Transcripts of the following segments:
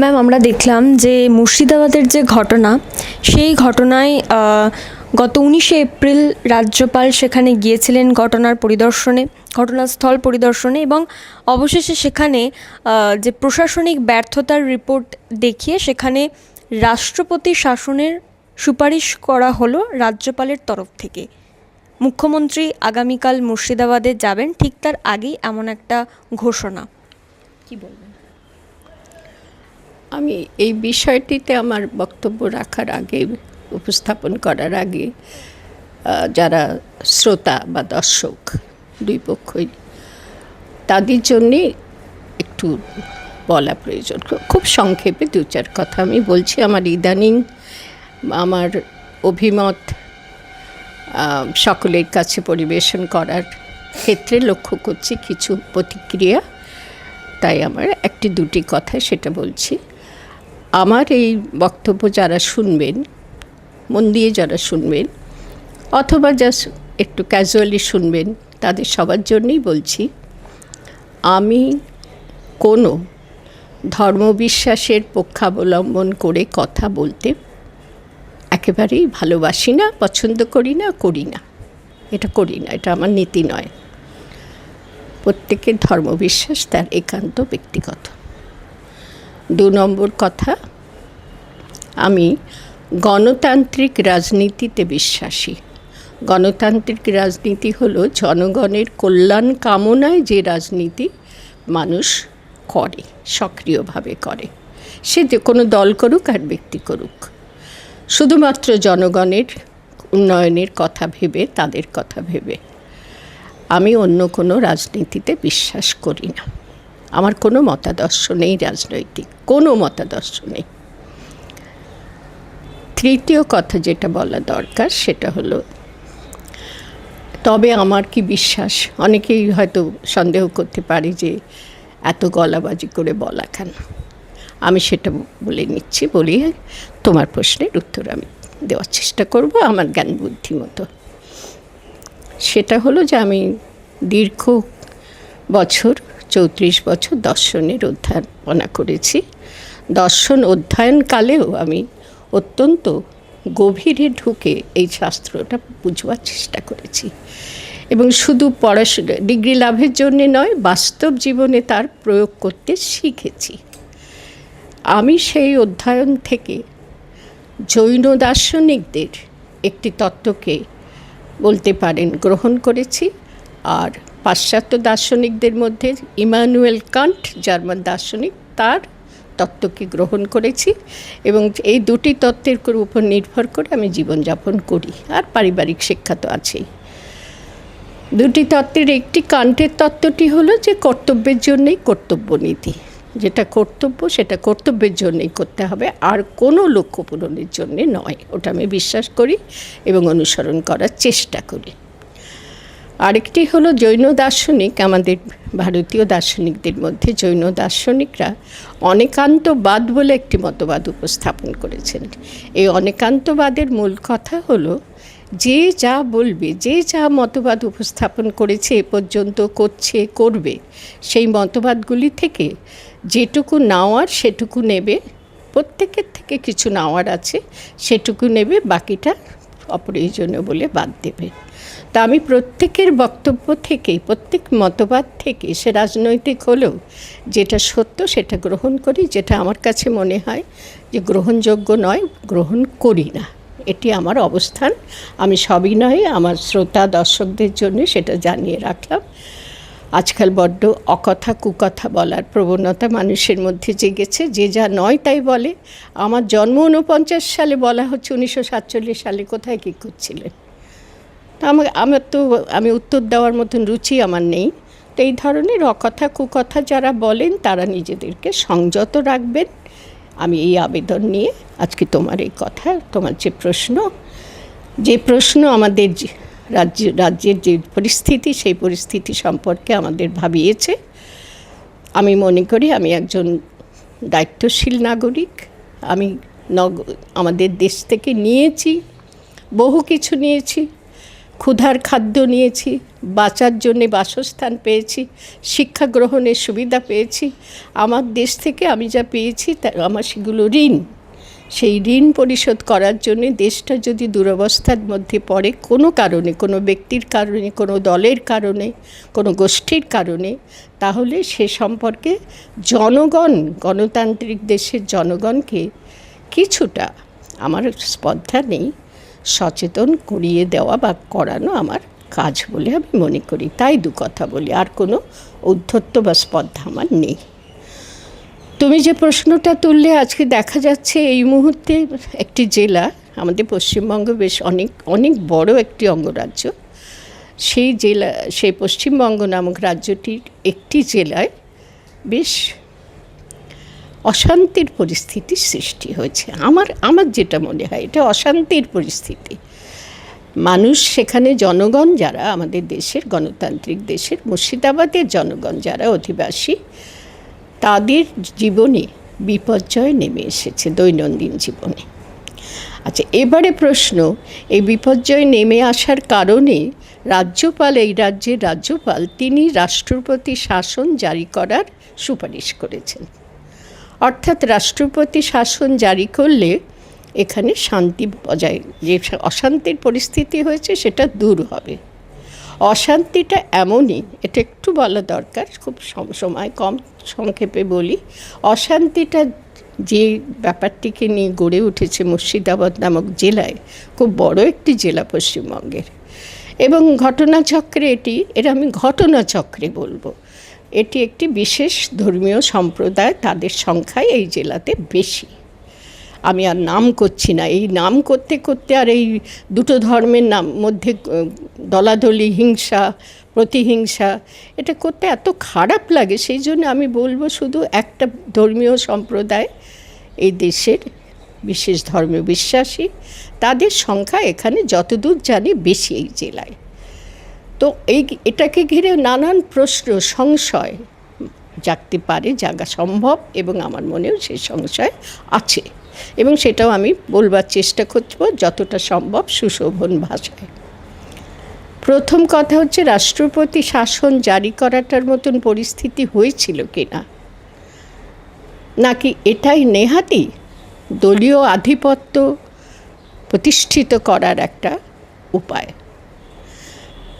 Ma'am, আমরা দেখলাম যে মুর্শিদাবাদের যে ঘটনা, সেই ঘটনায় গত উনিশে এপ্রিল রাজ্যপাল সেখানে গিয়েছিলেন ঘটনার পরিদর্শনে, ঘটনাস্থল পরিদর্শনে এবং অবশেষে সেখানে যে প্রশাসনিক ব্যর্থতার রিপোর্ট দেখিয়ে সেখানে রাষ্ট্রপতি শাসনের সুপারিশ করা হলো রাজ্যপালের তরফ থেকে। মুখ্যমন্ত্রী আগামীকাল মুর্শিদাবাদে যাবেন, ঠিক তার আগেই এমন একটা ঘোষণা। কি বলবেন? আমি এই বিষয়টিতে আমার বক্তব্য রাখার আগে, উপস্থাপন করার আগে যারা শ্রোতা বা দর্শক, দুই পক্ষই, তাদের জন্যে একটু বলা প্রয়োজন। খুব সংক্ষেপে দু চার কথা আমি বলছি। আমার ইদানিং আমার অভিমত সকলের কাছে পরিবেশন করার ক্ষেত্রে লক্ষ্য করছি কিছু প্রতিক্রিয়া। তাই আমার একটি দুটি কথা সেটা বলছি। আমার এই বক্তব্য যারা শুনবেন, মন দিয়ে যারা শুনবেন, অথবা জাস্ট একটু ক্যাজুয়ালি শুনবেন, তাদের সবার জন্যই বলছি, আমি কোনো ধর্মবিশ্বাসের পক্ষাবলম্বন করে কথা বলতে একেবারেই ভালোবাসি না, পছন্দ করি না করি না। এটা করি না, এটা আমার নীতি নয়। প্রত্যেকের ধর্মবিশ্বাস তার একান্ত ব্যক্তিগত। দু নম্বর কথা, আমি গণতান্ত্রিক রাজনীতিতে বিশ্বাসী। গণতান্ত্রিক রাজনীতি হলো জনগণের কল্যাণ কামনায় যে রাজনীতি মানুষ করে, সক্রিয়ভাবে করে। সে যে কোনো দল করুক আর ব্যক্তি করুক। শুধুমাত্র জনগণের উন্নয়নের কথা ভেবে, তাদের কথা ভেবে আমি অন্য কোনো রাজনীতিতে বিশ্বাস করি না। আমার কোনো মতাদর্শ নেই রাজনৈতিক, কোনো মতাদর্শ নেই। তৃতীয় কথা যেটা বলা দরকার সেটা হলো, তবে আমার কি বিশ্বাস? অনেকেই হয়তো সন্দেহ করতে পারে যে এত গলাবাজি করে বলা কেন? আমি সেটা বলে নিচ্ছি বলি তোমার প্রশ্নের উত্তর আমি দেওয়ার চেষ্টা করব আমার জ্ঞান বুদ্ধি মতো। সেটা হলো যে আমি দীর্ঘ বছর চৌত্রিশ বছর দর্শনের অধ্যাপনা করেছি। দর্শন অধ্যয়নকালেও আমি অত্যন্ত গভীরে ঢুকে এই শাস্ত্রটা বুঝবার চেষ্টা করেছি। এবং শুধু পড়াশোনা ডিগ্রি লাভের জন্যে নয়, বাস্তব জীবনে তার প্রয়োগ করতে শিখেছি। আমি সেই অধ্যয়ন থেকে জৈন দার্শনিকদের একটি তত্ত্বকে বলতে পারেন, গ্রহণ করেছি। আর পাশ্চাত্য দার্শনিকদের মধ্যে ইমানুয়েল কান্ট, জার্মান দার্শনিক, তার তত্ত্বকে গ্রহণ করেছি এবং এই দুটি তত্ত্বের উপর নির্ভর করে আমি জীবনযাপন করি আর পারিবারিক শিক্ষা তো আছেই। দুটি তত্ত্বের একটি কান্টের তত্ত্বটি হলো যে কর্তব্যের জন্যই কর্তব্য নীতি। যেটা কর্তব্য, সেটা কর্তব্যের জন্যই করতে হবে, আর কোনো লক্ষ্য পূরণের জন্যে নয়। ওটা আমি বিশ্বাস করি এবং অনুসরণ করার চেষ্টা করি। আরেকটি হলো জৈন দার্শনিক, আমাদের ভারতীয় দার্শনিকদের মধ্যে জৈন দার্শনিকরা অনেকান্তবাদ বলে একটি মতবাদ উপস্থাপন করেছেন। এই অনেকান্তবাদের মূল কথা হলো, যে যা বলবে, যে যা মতবাদ উপস্থাপন করেছে, এ পর্যন্ত করছে, করবে, সেই মতবাদগুলি থেকে যেটুকু নেওয়ার সেটুকু নেবে, প্রত্যেকের থেকে কিছু নেওয়ার আছে, সেটুকু নেবে, বাকিটা অপ্রয়োজনীয় বলে বাদ দেবে। তা আমি প্রত্যেকের বক্তব্য থেকে প্রত্যেক মতবাদ থেকে সে রাজনৈতিক হলেও যেটা সত্য সেটা গ্রহণ করি, যেটা আমার কাছে মনে হয় যে গ্রহণযোগ্য নয়, গ্রহণ করি না। এটি আমার অবস্থান। আমি সবই নয়, আমার শ্রোতা দর্শকদের জন্য সেটা জানিয়ে রাখলাম। আজকাল বড্ড অকথা কুকথা বলার প্রবণতা মানুষের মধ্যে জেগেছে। যে যা নয় তাই বলে। আমার জন্ম উনপঞ্চাশ সালে বলা হচ্ছে, উনিশশো সাতচল্লিশ সালে কোথায় কী করছিলেন? তা আমার আমার তো, আমি উত্তর দেওয়ার মতন রুচি আমার নেই। তো এই ধরনের অকথা কুকথা যারা বলেন, তারা নিজেদেরকে সংযত রাখবেন। আমি এই আবেদন নিয়ে আজকে তোমার এই কথা, তোমার যে প্রশ্ন যে প্রশ্ন আমাদের রাজ্য, রাজ্যের যে পরিস্থিতি, সেই পরিস্থিতি সম্পর্কে আমাদের ভাবিয়েছে। আমি মনে করি আমি একজন দায়িত্বশীল নাগরিক। আমি নগ, আমাদের দেশ থেকে নিয়েছি, বহু কিছু নিয়েছি। ক্ষুধার খাদ্য নিয়েছি, বাঁচার জন্যে বাসস্থান পেয়েছি, শিক্ষা গ্রহণের সুবিধা পেয়েছি। আমার দেশ থেকে আমি যা পেয়েছি তা, আমার সেগুলো ঋণ। সেই ঋণ পরিশোধ করার জন্যে দেশটা যদি দুরবস্থার মধ্যে পড়ে কোনো কারণে, কোনো ব্যক্তির কারণে, কোনো দলের কারণে, কোনো গোষ্ঠীর কারণে, তাহলে সে সম্পর্কে জনগণ, গণতান্ত্রিক দেশের জনগণকে কিছুটা আমার স্পর্ধা নেই। সচেতন করিয়ে দেওয়া বা করানো আমার কাজ বলে আমি মনে করি। তাই দু কথা বলি, আর কোনো ঔদ্ধত্য বা স্পর্ধা আমার নেই। তুমি যে প্রশ্নটা তুললে, আজকে দেখা যাচ্ছে এই মুহূর্তে একটি জেলা, আমাদের পশ্চিমবঙ্গ বেশ অনেক অনেক বড় একটি অঙ্গরাজ্য। সেই জেলা, সেই পশ্চিমবঙ্গ নামক রাজ্যটির একটি জেলায় বেশ অশান্তির পরিস্থিতির সৃষ্টি হয়েছে। আমার আমার যেটা মনে হয়, এটা অশান্তির পরিস্থিতি। মানুষ সেখানে জনগণ যারা, আমাদের দেশের গণতান্ত্রিক দেশের মুর্শিদাবাদের জনগণ যারা অধিবাসী, তাদের জীবনে বিপর্যয় নেমে এসেছে, দৈনন্দিন জীবনে। আচ্ছা এবারে প্রশ্ন, এই বিপর্যয় নেমে আসার কারণে রাজ্যপাল, এই রাজ্যের রাজ্যপাল, তিনি রাষ্ট্রপতি শাসন জারি করার সুপারিশ করেছেন। অর্থাৎ রাষ্ট্রপতি শাসন জারি করলে এখানে শান্তি বজায়, যে অশান্তির পরিস্থিতি হয়েছে সেটা দূর হবে। অশান্তিটা এমনই, এটা একটু বলা দরকার, খুব সম- সময় কম সংক্ষেপে বলি। অশান্তিটা যে ব্যাপারটিকে নিয়ে গড়ে উঠেছে মুর্শিদাবাদ নামক জেলায়, খুব বড় একটি জেলা পশ্চিমবঙ্গের। এবং ঘটনাচক্রে এটি এটা আমি ঘটনাচক্রে বলব। এটি একটি বিশেষ ধর্মীয় সম্প্রদায়, তাদের সংখ্যাই এই জেলাতে বেশি। আমি আর নাম করছি না। এই নাম করতে করতে আর এই দুটো ধর্মের নাম মধ্যে দলাদলি, হিংসা, প্রতিহিংসা, এটা করতে এত খারাপ লাগে, সেই জন্য আমি বলব শুধু একটা ধর্মীয় সম্প্রদায়, এই দেশের বিশেষ ধর্মে বিশ্বাসী, তাদের সংখ্যা এখানে যতদূর জানি বেশি এই জেলায়। তো এই এটাকে ঘিরে নানান প্রশ্ন, সংশয় জাগতে পারে, জাগা সম্ভব এবং আমার মনেও সেই সংশয় আছে। এবং সেটাও আমি বলবার চেষ্টা করব যতটা সম্ভব সুশোভন ভাষায়। প্রথম কথা হচ্ছে, রাষ্ট্রপতি শাসন জারি করাটার মতন পরিস্থিতি হয়েছিল কিনা? নাকি এটাই নেহাতি দলীয় আধিপত্য প্রতিষ্ঠিত করার একটা উপায়?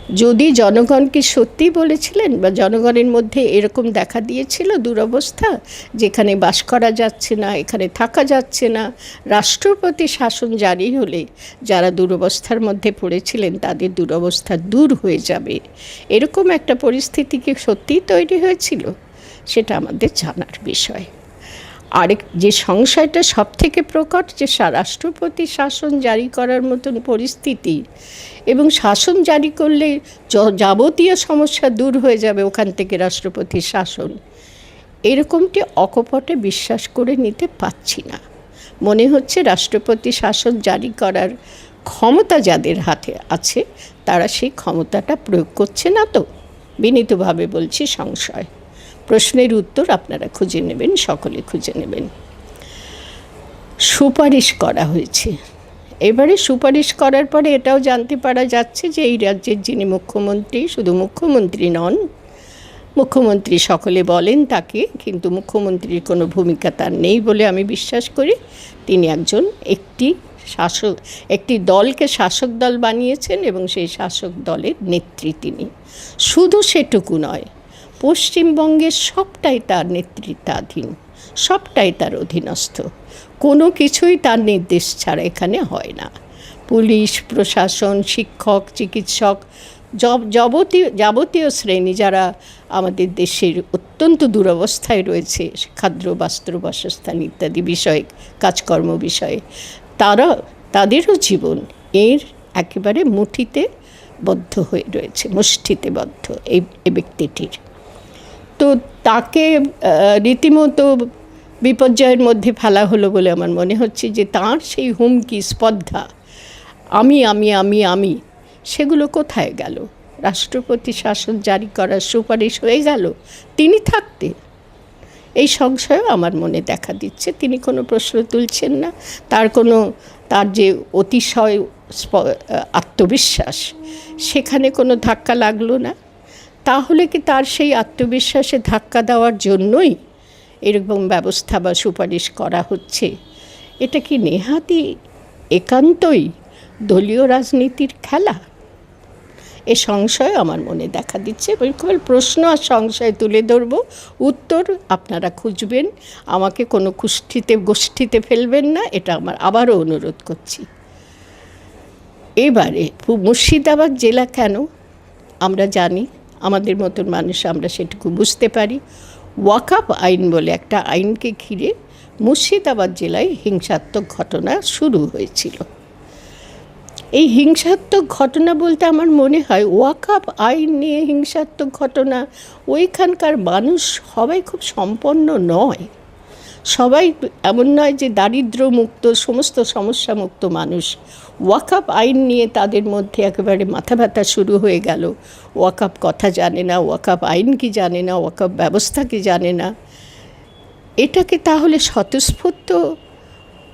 যদি জনগণকে সত্যি বলেছিলেন বা জনগণের মধ্যে এরকম দেখা দিয়েছিল দুরবস্থা, যেখানে বাস করা যাচ্ছে না, এখানে থাকা যাচ্ছে না, রাষ্ট্রপতি শাসন জারি হলে যারা দুরবস্থার মধ্যে পড়েছিলেন তাদের দুরবস্থা দূর হয়ে যাবে। এরকম একটা পরিস্থিতি কি সত্যিই তৈরি হয়েছিল, সেটা আমাদের জানার বিষয়। আরেক যে সংশয়টা সব থেকে প্রকট যে রাষ্ট্রপতি শাসন জারি করার মতন পরিস্থিতি এবং শাসন জারি করলে যাবতীয় সমস্যা দূর হয়ে যাবে ওখান থেকে রাষ্ট্রপতির শাসন। এরকমটি অকপটে বিশ্বাস করে নিতে পাচ্ছি না। মনে হচ্ছে রাষ্ট্রপতি শাসন জারি করার ক্ষমতা যাদের হাতে আছে, তারা সেই ক্ষমতাটা প্রয়োগ করছে না তো? বিনীতভাবে বলছি সংশয়। প্রশ্নের উত্তর আপনারা খুঁজে নেবেন, সকলে খুঁজে নেবেন। সুপারিশ করা হয়েছে। এবারে সুপারিশ করার পরে এটাও জানতে পারা যাচ্ছে যে এই রাজ্যের যিনি মুখ্যমন্ত্রী, শুধু মুখ্যমন্ত্রী নন, মুখ্যমন্ত্রী সকলে বলেন তাকে, কিন্তু মুখ্যমন্ত্রীর কোনো ভূমিকা তার নেই বলে আমি বিশ্বাস করি। তিনি একজন একটি শাসক, একটি দলকে শাসক দল বানিয়েছেন এবং সেই শাসক দলের নেত্রী তিনি। শুধু সেটুকু নয় পশ্চিমবঙ্গের সবটাই তার নেতৃত্বাধীন, সবটাই তার অধীনস্থ। কোনো কিছুই তার নির্দেশ ছাড়া এখানে হয় না। পুলিশ, প্রশাসন, শিক্ষক, চিকিৎসক যাবতীয় যাবতীয় শ্রেণি যারা আমাদের দেশের অত্যন্ত দুরবস্থায় রয়েছে খাদ্য বস্ত্র, বাসস্থান ইত্যাদি বিষয়ে, কাজকর্ম বিষয়ে, তারা, তাদেরও জীবন এর একেবারে মুঠিতে বদ্ধ হয়ে রয়েছে মুষ্টিতে বদ্ধ এই ব্যক্তিটির। তো তাকে রীতিমতো বিপর্যয়ের মধ্যে ফেলা হলো বলে আমার মনে হচ্ছে যে তার সেই হুমকি, স্পর্ধা, আমি আমি আমি আমি, সেগুলো কোথায় গেল? রাষ্ট্রপতি শাসন জারি করার সুপারিশ হয়ে গেল? তিনি থাকতে এই সংশয়ও আমার মনে দেখা দিচ্ছে। তিনি কোনো প্রশ্ন তুলছেন না। তার কোনো, তার যে অতিশয় আত্মবিশ্বাস, সেখানে কোনো ধাক্কা লাগল না। তাহলে কি তার সেই আত্মবিশ্বাসে ধাক্কা দেওয়ার জন্যই এরকম ব্যবস্থা বা সুপারিশ করা হচ্ছে? এটা কি নেহাতি একান্তই দলীয় রাজনীতির খেলা? এ সংশয় আমার মনে দেখা দিচ্ছে। আমি কেবল প্রশ্ন আর সংশয় তুলে ধরব। উত্তর আপনারা খুঁজবেন। আমাকে কোনো কুষ্ঠিতে, গোষ্ঠীতে ফেলবেন না। এটা আমার আবারও অনুরোধ করছি। এবারে মুর্শিদাবাদ জেলা কেন? আমরা জানি আমাদের মতন মানুষ আমরা সেটুকু বুঝতে পারি। ওয়াকাপ আইন বলে একটা আইনকে ঘিরে মুর্শিদাবাদ জেলায় হিংসাত্মক ঘটনা শুরু হয়েছিল। এই হিংসাত্মক ঘটনা বলতে আমার মনে হয় ওয়াকাপ আইন নিয়ে হিংসাত্মক ঘটনা, ওইখানকার মানুষ সবাই খুব সম্পন্ন নয়। সবাই এমন নয় যে দারিদ্র মুক্ত সমস্ত সমস্যা মুক্ত মানুষ। ওয়াকাপ আইন নিয়ে তাদের মধ্যে একেবারে মাথা ব্যথা শুরু হয়ে গেল। ওয়াকাপ কথা জানে না ওয়াকাপ আইন কি জানে না ওয়াকাপ ব্যবস্থা কি জানে না। এটাকে তাহলে স্বতঃস্ফূর্ত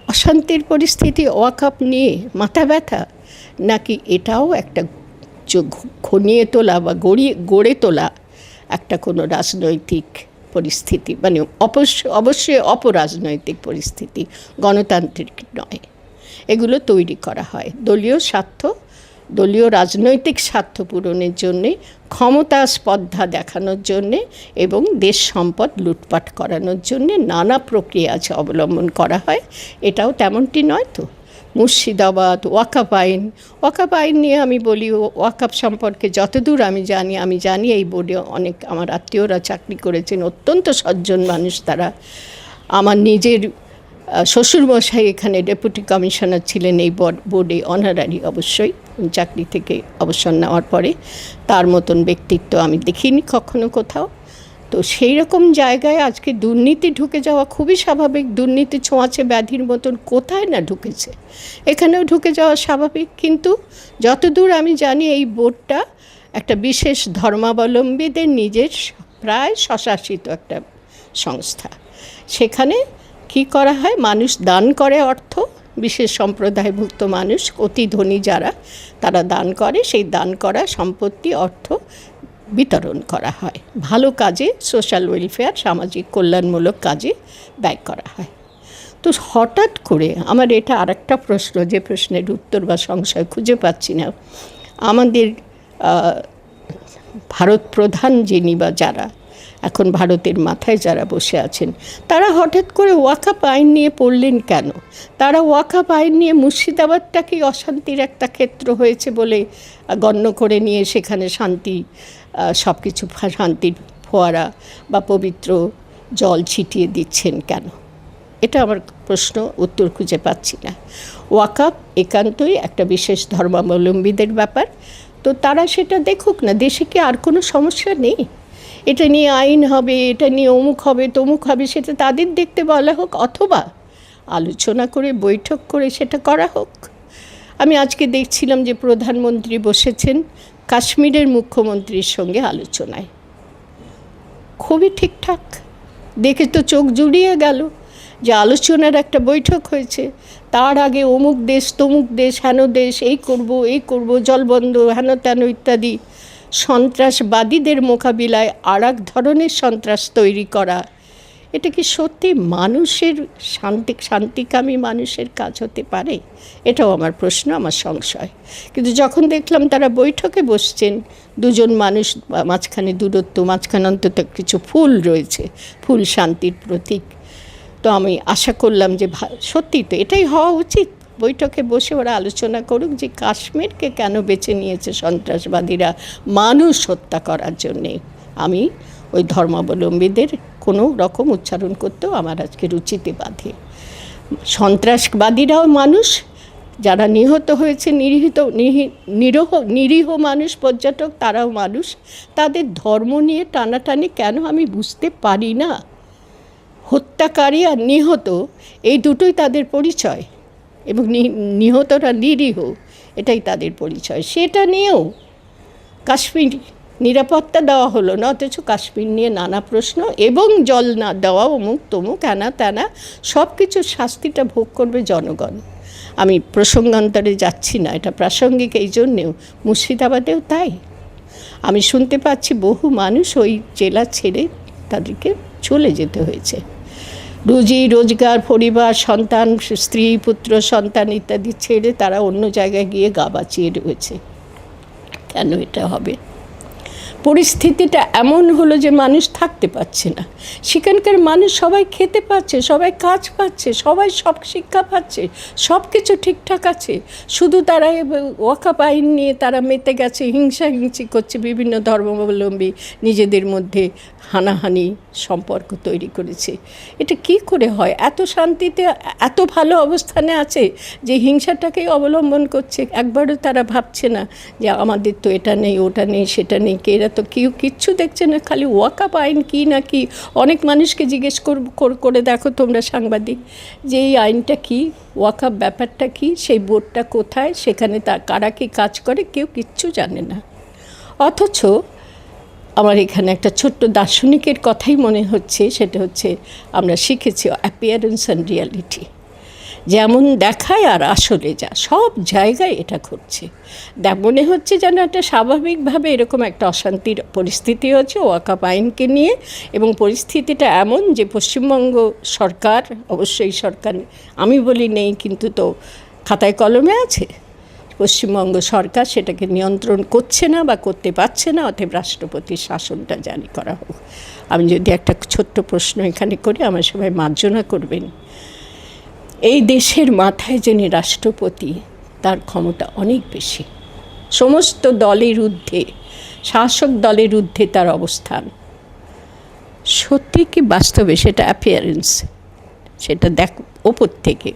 অশান্তির পরিস্থিতি ওয়াকাপ নিয়ে মাথা ব্যথা নাকি এটাও একটা ঘনিয়ে তোলা বা গড়িয়ে, গড়ে তোলা একটা কোনো রাজনৈতিক পরিস্থিতি মানে অবশ্য অবশ্যই অপরাজনৈতিক পরিস্থিতি, গণতান্ত্রিক নয়। এগুলো তৈরি করা হয়। দলীয় স্বার্থ, দলীয় রাজনৈতিক স্বার্থ পূরণের জন্যে, ক্ষমতা স্পর্ধা দেখানোর জন্যে এবং দেশ সম্পদ লুটপাট করানোর জন্যে নানা প্রক্রিয়া আছে অবলম্বন করা হয়। এটাও তেমনটি নয় তো? মুর্শিদাবাদ ওয়াকাপ আইন ওয়াকাপ আইন নিয়ে আমি বলি ওয়াকাপ সম্পর্কে যতদূর আমি জানি আমি জানি এই বোর্ডে অনেক আমার আত্মীয়রা চাকরি করেছেন, অত্যন্ত সজ্জন মানুষ তারা। আমার নিজের শ্বশুরমশাই এখানে ডেপুটি কমিশনার ছিলেন এই বোর্ড- অনারারি অবশ্যই চাকরি থেকে অবসর নেওয়ার পরে। তার মতন ব্যক্তিত্ব আমি দেখিনি কখনো কোথাও। তো সেই রকম জায়গায় আজকে দুর্নীতি ঢুকে যাওয়া খুবই স্বাভাবিক। দুর্নীতি ছোঁয়াচে ব্যাধির মতন কোথায় না ঢুকেছে? এখানেও ঢুকে যাওয়া স্বাভাবিক। কিন্তু যতদূর আমি জানি এই বোর্ডটা একটা বিশেষ ধর্মাবলম্বীদের নিজের প্রায় স্বশাসিত একটা সংস্থা। সেখানে কি করা হয়? মানুষ দান করে অর্থ, বিশেষ সম্প্রদায়ভুক্ত মানুষ, অতি ধনী যারা, তারা দান করে। সেই দান করা সম্পত্তি, অর্থ বিতরণ করা হয়। ভালো কাজে সোশ্যাল ওয়েলফেয়ার সামাজিক কল্যাণমূলক কাজে ব্যয় করা হয়। তো হঠাৎ করে আমার এটা আর একটা প্রশ্ন, যে প্রশ্নের উত্তর বা সংশয় খুঁজে পাচ্ছি না। আমাদের ভারত প্রধান যিনি বা যারা এখন ভারতের মাথায় যারা বসে আছেন, তারা হঠাৎ করে ওয়াকাপ আইন নিয়ে পড়লেন কেন? তারা ওয়াকাপ আইন নিয়ে মুর্শিদাবাদটাকেই অশান্তির একটা ক্ষেত্র হয়েছে বলে গণ্য করে নিয়ে সেখানে শান্তি সব কিছু শান্তির ফোয়ারা বা পবিত্র জল ছিটিয়ে দিচ্ছেন কেন? এটা আমার প্রশ্ন, উত্তর খুঁজে পাচ্ছি না। ওয়াকাপ একান্তই একটা বিশেষ ধর্মাবলম্বীদের ব্যাপার। তো তারা সেটা দেখুক না, দেশে কি আর কোনো সমস্যা নেই? এটা নিয়ে আইন হবে, এটা নিয়ে অমুক হবে, তমুক হবে, সেটা তাদের দেখতে বলা হোক অথবা আলোচনা করে, বৈঠক করে সেটা করা হোক। আমি আজকে দেখছিলাম যে প্রধানমন্ত্রী বসেছেন কাশ্মীরের মুখ্যমন্ত্রীর সঙ্গে আলোচনায়। খুবই ঠিকঠাক। দেখে তো চোখ জুড়িয়ে গেল যে আলোচনার একটা বৈঠক হয়েছে। তার আগে অমুক দেশ, তমুক দেশ, হেন দেশ, এই করব এই করব জলবন্ধ হেন তেন ইত্যাদি সন্ত্রাসবাদীদের মোকাবিলায় আর এক ধরনের সন্ত্রাস তৈরি করা। এটা কি সত্যি মানুষের শান্তি, শান্তিকামী মানুষের কাজ হতে পারে? এটাও আমার প্রশ্ন, আমার সংশয়। কিন্তু যখন দেখলাম তারা বৈঠকে বসছেন, দুজন মানুষ মাঝখানে দূরত্ব, মাঝখানে অন্তত কিছু ফুল রয়েছে, ফুল শান্তির প্রতীক। তো আমি আশা করলাম যে সত্যি তো এটাই হওয়া উচিত। বৈঠকে বসে ওরা আলোচনা করুক যে কাশ্মীরকে কেন বেছে নিয়েছে সন্ত্রাসবাদীরা মানুষ হত্যা করার জন্যে। আমি ওই ধর্মাবলম্বীদের কোনো রকম উচ্চারণ করতেও আমার আজকে রুচিতে বাধে। সন্ত্রাসবাদীরাও মানুষ, যারা নিহত হয়েছে নিরীহিত নিরহ, নিরীহ মানুষ, পর্যটক, তারাও মানুষ। তাদের ধর্ম নিয়ে টানাটানি কেন আমি বুঝতে পারি না? হত্যাকারী আর নিহত, এই দুটোই তাদের পরিচয়। এবং নিহতরা নিরীহ, এটাই তাদের পরিচয়। সেটা নিয়েও কাশ্মীর নিরাপত্তা দেওয়া হলো না, অথচ কাশ্মীর নিয়ে নানা প্রশ্ন এবং জল না দেওয়া অমুক তমুক এনা তেনা সব কিছুর শাস্তিটা ভোগ করবে জনগণ। আমি প্রসঙ্গান্তরে যাচ্ছি না, এটা প্রাসঙ্গিক এই জন্যেও, মুর্শিদাবাদেও তাই। আমি শুনতে পাচ্ছি বহু মানুষ ওই জেলা ছেড়ে তাদেরকে চলে যেতে হয়েছে। রুজি, রোজগার, পরিবার, সন্তান, স্ত্রী, পুত্র, সন্তান ইত্যাদি ছেড়ে তারা অন্য জায়গায় গিয়ে গা বাঁচিয়ে রয়েছে। কেন এটা হবে? পরিস্থিতিটা এমন হলো যে মানুষ থাকতে পারছে না। সেখানকার মানুষ সবাই খেতে পাচ্ছে, সবাই কাজ পাচ্ছে, সবাই সব শিক্ষা পাচ্ছে সব কিছু ঠিকঠাক আছে। শুধু তারা ওয়াকাপ আইন নিয়ে তারা মেতে গেছে, হিংসা হিংসি করছে বিভিন্ন ধর্মাবলম্বী নিজেদের মধ্যে হানাহানি সম্পর্ক তৈরি করেছে। এটা কি করে হয়? এত শান্তিতে, এত ভালো অবস্থানে আছে যে হিংসাটাকেই অবলম্বন করছে। একবারও তারা ভাবছে না যে আমাদের তো এটা নেই, ওটা নেই, সেটা নেই, কে এরা তো কেউ কিচ্ছু দেখছে না, খালি ওয়াকাপ আইন কী না কি? অনেক মানুষকে জিজ্ঞেস কর- দেখো তোমরা সাংবাদিক, যে এই আইনটা কি? ওয়াকাপ ব্যাপারটা কি? সেই বোর্ডটা কোথায়? সেখানে তা, কারা কি কাজ করে? কেউ কিচ্ছু জানে না। অথচ আমার এখানে একটা ছোট্ট দার্শনিকের কথাই মনে হচ্ছে, সেটা হচ্ছে আমরা শিখেছি অ্যাপিয়ারেন্স অ্যান্ড রিয়ালিটি যেমন দেখায় আর আসলে যা, সব জায়গায় এটা ঘটছে। মনে হচ্ছে যেন একটা স্বাভাবিকভাবে এরকম একটা অশান্তির পরিস্থিতি হচ্ছে ওয়াকাপ আইনকে নিয়ে এবং পরিস্থিতিটা এমন যে পশ্চিমবঙ্গ সরকার, অবশ্যই সরকার, আমি বলি নেই কিন্তু তো খাতায় কলমে আছে, পশ্চিমবঙ্গ সরকার সেটাকে নিয়ন্ত্রণ করছে না বা করতে পারছে না, অতএব রাষ্ট্রপতির শাসনটা জারি করা হোক। আমি যদি একটা ছোট্ট প্রশ্ন এখানে করি, আমার সবাই মার্জনা করবেন। এই দেশের মাথায় যিনি রাষ্ট্রপতি, তার ক্ষমতা অনেক বেশি। সমস্ত দলের ঊর্ধ্বে, শাসক দলের ঊর্ধ্বে তার অবস্থান। সত্যি কি বাস্তবে সেটা অ্যাপিয়ারেন্স সেটা দেখ, ওপর থেকে।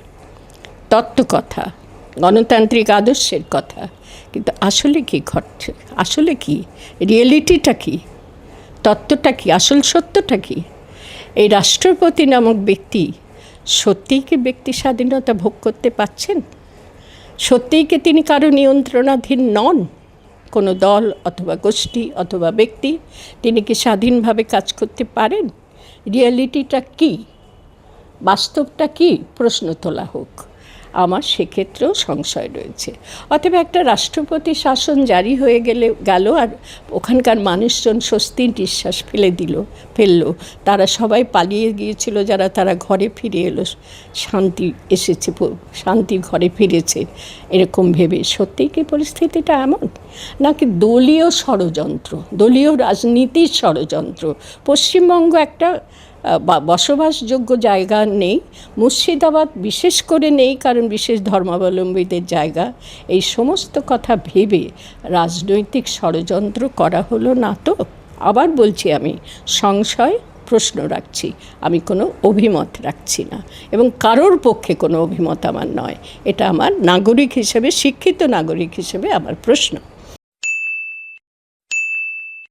তত্ত্ব কথা গণতান্ত্রিক আদর্শের কথা। কিন্তু আসলে কি ঘটছে? আসলে কি? রিয়েলিটিটা কি? তত্ত্বটা কি? আসল সত্যটা কি? এই রাষ্ট্রপতি নামক ব্যক্তি সত্যিই কি ব্যক্তি স্বাধীনতা ভোগ করতে পাচ্ছেন সত্যিই কি তিনি কারও নিয়ন্ত্রণাধীন নন? কোনো দল অথবা গোষ্ঠী অথবা ব্যক্তি, তিনি কি স্বাধীনভাবে কাজ করতে পারেন? রিয়ালিটিটা কি? বাস্তবটা কি? প্রশ্ন তোলা হোক। আমার সেক্ষেত্রেও সংশয় রয়েছে। অতএব একটা রাষ্ট্রপতি শাসন জারি হয়ে গেলে, গেল আর ওখানকার মানুষজন স্বস্তির নিঃশ্বাস ফেলে দিল, ফেলল। তারা সবাই পালিয়ে গিয়েছিল, যারা তারা ঘরে ফিরে এলো। শান্তি এসেছে শান্তির ঘরে ফিরেছে। এরকম ভেবে সত্যিই কি পরিস্থিতিটা এমন? নাকি দলীয় ষড়যন্ত্র, দলীয় রাজনীতির ষড়যন্ত্র? পশ্চিমবঙ্গ একটা বসবাসযোগ্য জায়গা নেই। মুর্শিদাবাদ বিশেষ করে নেই, কারণ বিশেষ ধর্মাবলম্বীদের জায়গা। এই সমস্ত কথা ভেবে রাজনৈতিক ষড়যন্ত্র করা হলো না তো? আবার বলছি আমি, সংশয়, প্রশ্ন রাখছি। আমি কোনো অভিমত রাখছি না। এবং কারোর পক্ষে কোনো অভিমত আমার নয়। এটা আমার নাগরিক হিসেবে, শিক্ষিত নাগরিক হিসেবে আমার প্রশ্ন।